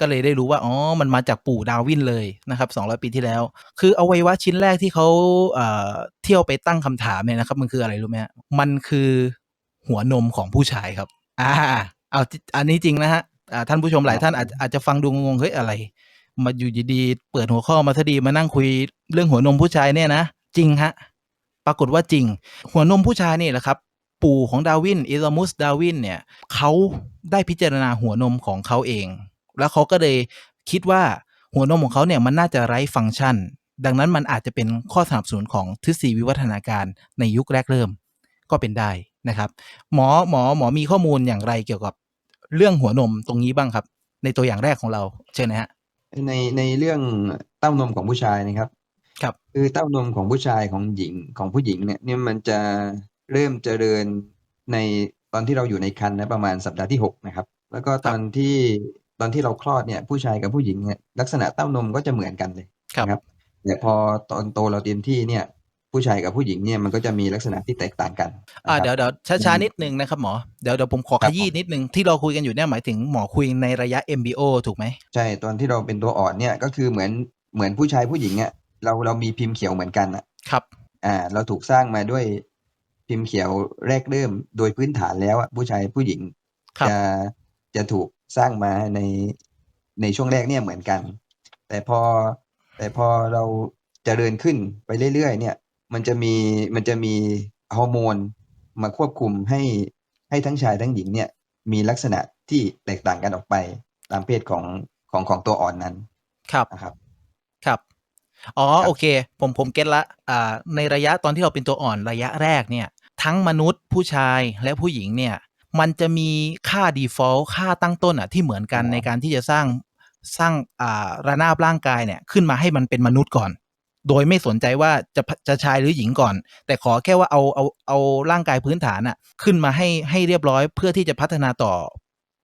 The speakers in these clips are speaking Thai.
ก็เลยได้รู้ว่าอ๋อมันมาจากปู่ดาร์วินเลยนะครับ200 ปีที่แล้ว คืออวัยวะชิ้นแรกที่เขาเอ่อเที่ยวไปตั้งคำถามเนี่ยนะครับ มันคืออะไรรู้ไหมฮะมันคือหัวนมของผู้ชายครับอ่าเอาอันนี้จริงนะฮะอ่าท่านผู้ชมหลายท่านอาจอาจจะฟังดูงงๆเฮ้ยอะไร มาอยู่ดีๆเปิดหัวข้อมาซะดีมานั่งคุยเรื่องหัวนมผู้ชายเนี่ยนะจริงฮะปรากฏว่าจริง หัวนมผู้ชายนี่แหละครับ ปู่ของดาร์วินอิซามุสดาร์วินเนี่ยเขาได้พิจารณาหัวนมของเขาเอง แล้วเขาก็เลยคิดว่าหัวนมของเขาเนี่ยมันน่าจะไร้ฟังก์ชัน ดังนั้นมันอาจจะเป็นข้อสนับสนุนของทฤษฎีวิวัฒนาการในยุคแรกเริ่มก็เป็นได้นะครับ หมอหมอหมอมีข้อมูลอย่างไรเกี่ยวกับเรื่องหัวนมตรงนี้บ้างครับ ในตัวอย่างแรกของเราเชิญนะฮะในในเรื่องเต้านมของผู้ชายนะครับครับคือเต้านมของผู้ชายของหญิงของผู้หญิงเนี่ยเนี่ยมันจะเริ่มเจริญในตอนที่เราอยู่ในครรภ์นะประมาณสัปดาห์ที่หกนะครับ แล้วก็ตอนที่ ตอนที่เราคลอดเนี่ยผู้ชายกับผู้หญิงเนี่ยลักษณะเต้านมก็จะเหมือนกันเลยครับนะครับแต่พอตอนโตเราเต็มที่เนี่ยผู้ชายกับผู้หญิงเนี่ยมันก็จะมีลักษณะที่แตกต่างกันอ่านะครับเดี๋ยวเดี๋ยวช้าๆนิดนึงนะครับหมอเดี๋ยวเดี๋ยวผมขอครัขบยี้นิดนึงที่เราคุยกันอยู่เนี่ยหมายถึงหมอคุยในระยะ MBO ถูกไหมใช่ตอนที่เราเป็นตัวอ่อนเนี่ยก็คือเหมือนเหมือนผู้ชายผู้หญิงเนี่ยเราเรามีพิมพ์เขียวเหมือนกันอะครับอ่าเราถูกสร้างมาด้วยพิมพ์เขียวแรกเริ่มโดยพื้นฐานแล้วอะผู้ชายผู้หญิงครับจะจะถูก สร้างมาในในช่วงแรกเนี่ยเหมือนกัน แต่พอแต่พอเราเจริญขึ้นไปเรื่อยๆ เนี่ย มันจะมีมันจะมีฮอร์โมนมาควบคุมให้ให้ทั้งชายทั้งหญิงเนี่ยมีลักษณะที่แตกต่างกันออกไปตามเพศของของของตัวอ่อนนั้น ครับนะครับ ครับ อ๋อครับโอเค ผมผมเก็ตละ อ่า ในระยะตอนที่เราเป็นตัวอ่อนระยะแรกเนี่ย ทั้งมนุษย์ผู้ชายและผู้หญิงเนี่ย มันจะมีค่า default ค่าตั้งต้นอะที่เหมือนกันในการที่จะสร้างสร้างอ่าระนาบร่างกายเนี่ยขึ้นมาให้มันเป็นมนุษย์ก่อน โดยไม่สนใจว่าจะจะชายหรือหญิงก่อน แต่ขอแค่ว่าเอาเอาเอาร่างกายพื้นฐานอะขึ้นมาให้ให้เรียบร้อยเพื่อที่จะพัฒนาต่อ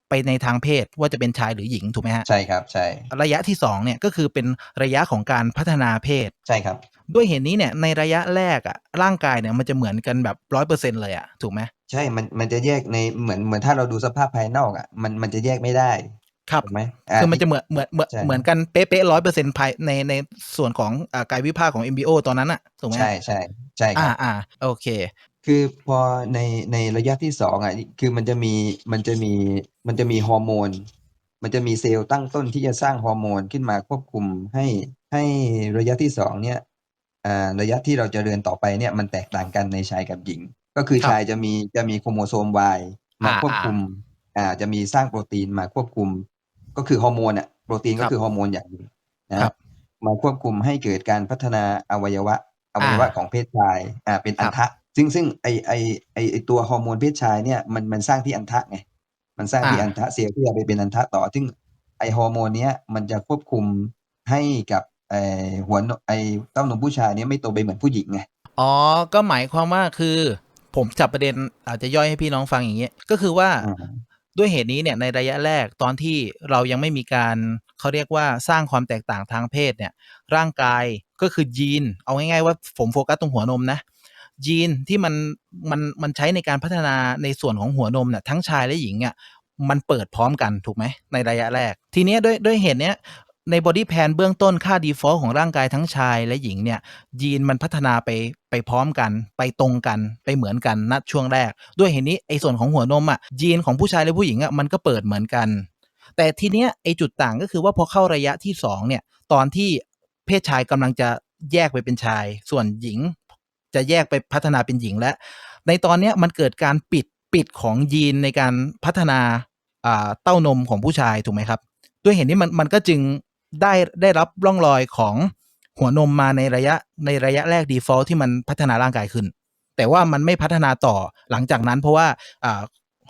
ไปในทางเพศว่าจะเป็นชายหรือหญิงถูกไหมฮะใช่ครับใช่ระยะที่สองเนี่ยก็คือเป็นระยะของการพัฒนาเพศใช่ครับ ด้วยเหตุนี้เนี่ยในระยะแรกอะร่างกายเนี่ยมันจะเหมือนกันแบบร้อยเปอร์เซ็นเลยอะถูกไหม ใช่ มัน มันจะแยกใน เหมือน เหมือนถ้าเราดูสภาพภายนอกอะมัน มันจะแยกไม่ได้ครับถูกไหมคือมันจะเหมือนเหมือนเหมือนใช่ เหมือนกันเป๊ะๆร้อยเปอร์เซ็นภายในในส่วนของอ่ากายวิภาคของ MBO ตอนนั้นอะถูกไหมใช่ใช่ใช่คอ่ารับ อ่าโอเค คือพอในในระยะที่สองอะคือมันจะมีมันจะมีมันจะมีฮอร์โมน มันจะมีเซลล์ตั้งต้นที่จะสร้างฮอร์โมนขึ้นมาควบคุมให้ให้ระยะที่สองเนี่ยอ่าระยะที่เราจเจริญต่อไปเนี่ยมันแตกต่างกันในชายกับหญิง ก็คือครับชายจะมีจะมีโครโมโซม Y มาอ่าควบคุม อ่าจะมีสร้างโปรตีนมาควบคุม ก็คือฮอร์โมนอะโปรตีนคก็รับคือฮอร์โมนอย่างหนึ่งนะครับมาควบคุมให้เกิดการพัฒนาอวัยวะอวัยวะอ่าของเพศชายอ่าเป็นครัอับนทะ ซึ่งซึ่งไอไอไอไอตัวฮอร์โมนเพศชายเนี่ยมันมันสร้างที่อันทะไงมันสร้างที่อ่าอันทะเซลล์ที่จะไปเป็นอันทะต่อ ซึ่งไอฮอร์โมนเนี้ยมันจะควบคุมให้กับไอหัวนมไอเต้านมผู้ชายเนี่ยไม่โตไปเหมือนผู้หญิงไงอ๋อ ก็หมายความว่าคือ ผมจับประเด็นอาจจะย่อยให้พี่น้องฟังอย่างเงี้ยก็คือว่าอ่าด้วยเหตุนี้เนี่ยในระยะแรกตอนที่เรายังไม่มีการเขาเรียกว่าสร้างความแตกต่างทางเพศเนี่ย ร่างกายก็คือยีน เอาง่ายๆว่าผมโฟกัสตรงหัวนมนะยีนที่มันมันมันใช้ในการพัฒนาในส่วนของหัวนมเนี่ยทั้งชายและหญิงอะมันเปิดพร้อมกันถูกไหมในระยะแรก ทีเนี้ยด้วยด้วยเหตุเนี้ย ในบอดี้แพนเบื้องต้นค่า default ของร่างกายทั้งชายและหญิงเนี่ย ยีนมันพัฒนาไปไปพร้อมกัน ไปตรงกันไปเหมือนกันณช่วงแรก ด้วยเหตุนี้ไอ้ส่วนของหัวนมอะยีนของผู้ชายและผู้หญิงอะมันก็เปิดเหมือนกัน แต่ทีเนี้ยไอ้จุดต่างก็คือว่าพอเข้าระยะที่สองเนี่ยตอนที่เพศชายกำลังจะแยกไปเป็นชาย ส่วนหญิงจะแยกไปพัฒนาเป็นหญิงแล้ว ในตอนเนี้ยมันเกิดการปิดปิดของยีนในการพัฒนาเต้านมของผู้ชายถูกไหมครับ ด้วยเหตุนี้มันมันก็จึง ได้ได้รับร่องรอยของหัวนมมาในระยะในระยะแรก default ที่มันพัฒนาร่างกายขึ้น แต่ว่ามันไม่พัฒนาต่อหลังจากนั้น เพราะว่าอ่า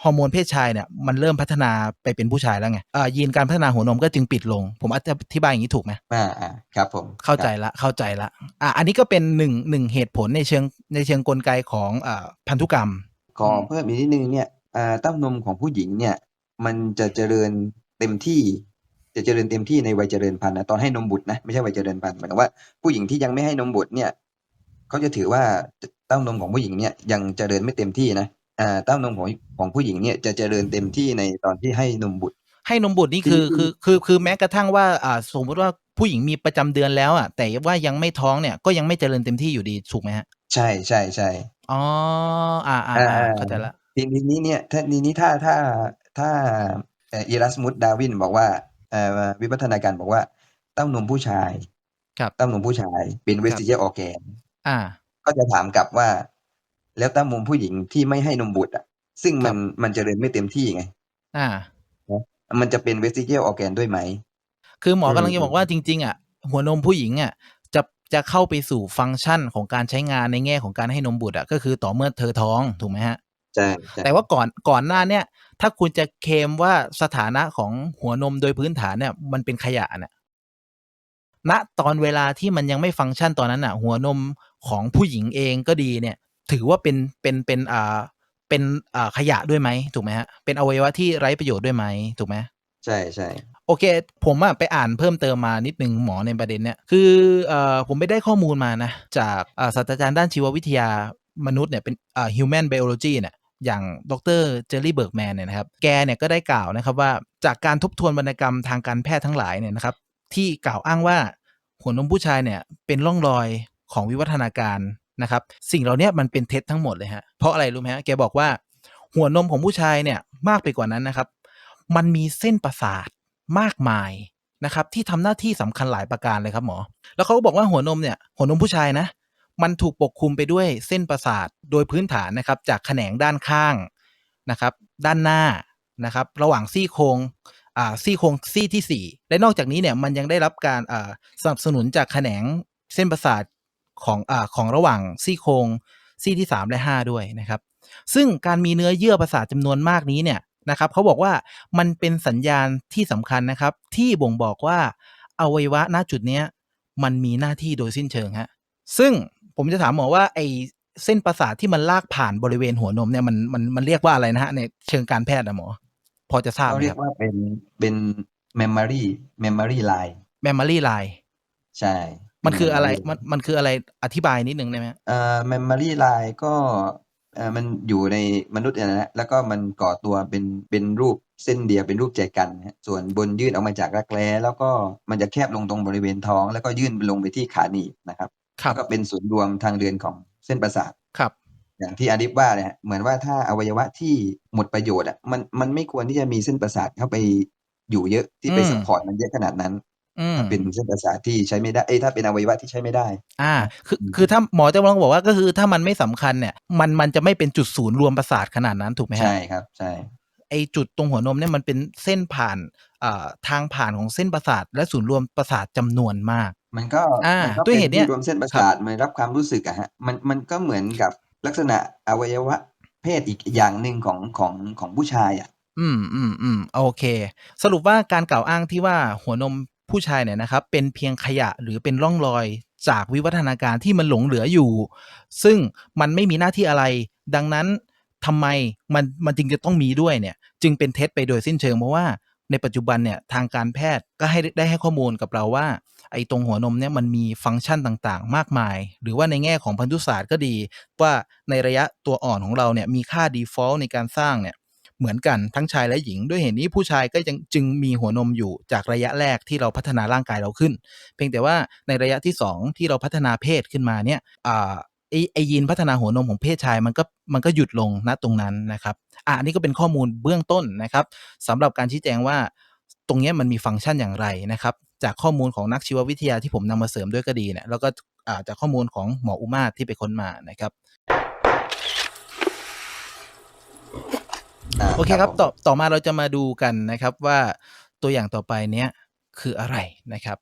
ฮอร์โมนเพศชายเนี่ยมันเริ่มพัฒนาไปเป็นผู้ชายแล้วไงอ่ายีนการพัฒนาหัวนมก็จึงปิดลง ผมอธิบายอย่างนี้ถูกไหมอ่าอ่าครับผมเข้าใจครับละเข้าใจละอะอันนี้ก็เป็นหนึ่งหนึ่งเหตุผลในเชิงในเชิงกลไกของอ่าพันธุกรรมขอเพิ่มอีกนิดนึงเนี่ยอ่าเต้านมของผู้หญิงเนี่ยมันจะเจริญเต็มที่ จะเจริญเต็มที่ในวัยเจริญพันธุ์นะตอนให้นมบุตรนะไม่ใช่วัยเจริญพันธุ์หมายถึงว่าผู้หญิงที่ยังไม่ให้นมบุตรเนี่ยเขาจะถือว่าเต้านมของผู้หญิงเนี่ยยังเจริญไม่เต็มที่นะอ่าเต้านมของของผู้หญิงเนี่ยจะเจริญเต็มที่ในตอนที่ให้นมบุตร ให้นมบุตรนี่คือทีนี้คือคือคือแม้กระทั่งว่าอ่าสมมติว่าผู้หญิงมีประจำเดือนแล้วอะแต่ว่ายังไม่ท้องเนี่ยก็ยังไม่เจริญเต็มที่อยู่ดีถูกไหมฮะใช่ใช่ใช่อ๋ออ่าอ่าอ่าอ่าอ่าเข้าใจละทีทีนี้เนี่ยถ้าทีนี้ถ้าถ้าถ้าเอ่อีรัสมุสดาวินบอกว่า เอ่อวิวัฒนาการบอกว่าเต้านมผู้ชายครับ เต้านมผู้ชายเป็นเวสติเจอออแกนอ่า ก็จะถามกลับว่า แล้วเต้านมผู้หญิงที่ไม่ให้นมบุตรอะ ซึ่งมันมันเจริญไม่เต็มที่ไง อ่า มันจะเป็นเวสติเจอออแกนด้วยไหม คือหมออืมกำลังจะบอกว่าจริง ๆ อะ หัวนมผู้หญิงอะจะจะเข้าไปสู่ฟังก์ชันของการใช้งานในแง่ของการให้นมบุตรอะก็คือต่อเมื่อเธอท้องถูกไหมฮะ ใช่ใช่แต่ว่าก่อนก่อนหน้าเนี่ยถ้าคุณจะเคลมว่าสถานะของหัวนมโดยพื้นฐานเนี่ย มันเป็นขยะเนี่ยณตอนเวลาที่มันยังไม่ฟังก์ชันตอนนั้นอะ หัวนมของผู้หญิงเองก็ดีเนี่ย ถือว่าเป็นเป็นเป็นอ่าเป็นอ่าขยะด้วยไหมถูกไหมฮะเป็นอวัยวะที่ไร้ประโยชน์ด้วยไหมถูกไหมใช่ใช่โอเค ผมอะไปอ่านเพิ่มเติมมานิดนึงหมอในประเด็นเนี้ยคือเอ่อผมไปได้ข้อมูลมานะ จากอ่าศาสตราจารย์ด้านชีววิทยามนุษย์เนี่ยเป็นอ่า human biology เนี่ย อย่างดรเจอร์รี่เบิร์กแมนเนี่ยนะครับ แกเนี่ยก็ได้กล่าวนะครับว่าจากการทบทวนวรรณกรรมทางการแพทย์ทั้งหลายเนี่ยนะครับ ที่กล่าวอ้างว่าหัวนมผู้ชายเนี่ยเป็นร่องรอยของวิวัฒนาการนะครับ สิ่งเหล่านี้มันเป็นเท็จทั้งหมดเลยฮะเพราะอะไรรู้ไหมฮะแกบอกว่า หัวนมของผู้ชายเนี่ยมากไปกว่านั้นนะครับ มันมีเส้นประสาทมากมายนะครับที่ทำหน้าที่สำคัญหลายประการเลยครับหมอ แล้วเขาก็บอกว่าหัวนมเนี่ยหัวนมผู้ชายนะ มันถูกปกคลุมไปด้วยเส้นประสาทโดยพื้นฐานนะครับ จากแขนงด้านข้างนะครับ ด้านหน้านะครับ ระหว่างซี่โครงอ่าซี่โครงซี่ที่สี่และนอกจากนี้เนี่ยมันยังได้รับการอ่าสนับสนุนจากแขนงเส้นประสาทของอ่าของระหว่างซี่โครงซี่ที่สามและห้าด้วยนะครับ ซึ่งการมีเนื้อเยื่อประสาทจำนวนมากนี้เนี่ยนะครับเขาบอกว่ามันเป็นสัญญาณที่สำคัญนะครับ ที่บ่งบอกว่าอวัยวะณจุดเนี้ยมันมีหน้าที่โดยสิ้นเชิงฮะซึ่ง ผมจะถามหมอว่าไอเส้นประสาทที่มันลากผ่านบริเวณหัวนมเนี่ยมันมันมันเรียกว่าอะไรนะฮะในเชิงการแพทย์นะหมอ พอจะทราบเขาไหมเรีคยรักบว่าเป็นเป็น memory memory line memory line ใช่ มันคืออะไร memory มันมันคืออะไรอธิบายนิดนึงได้ไหมฮะเอ่อ memory line ก็เอ่อมันอยู่ในมนุษย์เนี่ยนะฮะแล้วก็มันก่อตัวเป็นเป็นรูปเส้นเดียวเป็นรูปแจกันนะฮะส่วนบนยื่นออกมาจากรักแร้แล้วก็มันจะแคบลงตรงบริเวณท้อง แล้วก็ยื่นลงไปที่ขาหนีบนะครับ ครับ แล้วก็เป็นศูนย์รวมทางเดินของเส้นประสาท ครับ อย่างที่อาดิฟว่าเนี่ยฮะเหมือนว่าถ้าอวัยวะที่หมดประโยชน์อะมันมันไม่ควรที่จะมีเส้นประสาทเข้าไปอยู่เยอะที่ไปอืมสปอร์ตมันเยอะขนาดนั้นอืม ถ้าเป็นเส้นประสาทที่ใช้ไม่ได้เอ้ยถ้าเป็นอวัยวะที่ใช้ไม่ได้ อ่า คือ อืม คือถ้าหมอจะลองบอกว่าก็คือถ้ามันไม่สำคัญเนี่ย มัน มันจะไม่เป็นจุดศูนย์รวมประสาทขนาดนั้นถูกไหมฮะ ใช่ครับใช่ ไอจุดตรงหัวนมเนี่ยมันเป็นเส้นผ่านอ่าทางผ่านของเส้นประสาท และศูนย์รวมประสาทจำนวนมาก มันก็อ่ามันก็ด้วยเป็นเหตุเนี้ยที่รวมเส้นประสาทมันรับความรู้สึกอะฮะมัน มันก็เหมือนกับลักษณะอวัยวะเพศอีกอย่างหนึ่งของ ของ ของผู้ชายอะอืมอืมอืมโอเค สรุปว่าการกล่าวอ้างที่ว่า หัวนมผู้ชายเนี่ยนะครับเป็นเพียงขยะ หรือเป็นร่องรอยจากวิวัฒนาการที่มันหลงเหลืออยู่ ซึ่งมันไม่มีหน้าที่อะไร ดังนั้นทำไมมัน มันจึงจะต้องมีด้วยเนี่ย จึงเป็นเท็จไปโดยสิ้นเชิง เพราะว่า ในปัจจุบันเนี่ยทางการแพทย์ก็ให้ได้ให้ข้อมูลกับเราว่า ไอ้ตรงหัวนมเนี่ยมันมีฟังก์ชันต่างๆ มากมาย หรือว่าในแง่ของพันธุศาสตร์ก็ดี ว่าในระยะตัวอ่อนของเราเนี่ยมีค่า default ในการสร้างเนี่ยเหมือนกันทั้งชายและหญิง ด้วยเหตุนี้ผู้ชายก็ยังจึงมีหัวนมอยู่จากระยะแรกที่เราพัฒนาร่างกายเราขึ้น เพียงแต่ว่าในระยะที่สองที่เราพัฒนาเพศขึ้นมาเนี่ยอ่าไอไอยีนพัฒนาหัวนมของเพศชายมันก็มันก็หยุดลงณตรงนั้นนะครับ อ่าอันนี้ก็เป็นข้อมูลเบื้องต้นนะครับสำหรับการชี้แจงว่าตรงเนี้ยมันมีฟังก์ชันอย่างไรนะครับ จากข้อมูลของนักชีววิทยาที่ผมนำมาเสริมด้วยก็ดีเนี่ยแล้วก็อ่าจากข้อมูลของหมออุมาศที่ไปค้นมานะครับาโอเคครับผมต่อต่อมาเราจะมาดูกันนะครับว่าตัวอย่างต่อไปเนี้ยคืออะไรนะครับ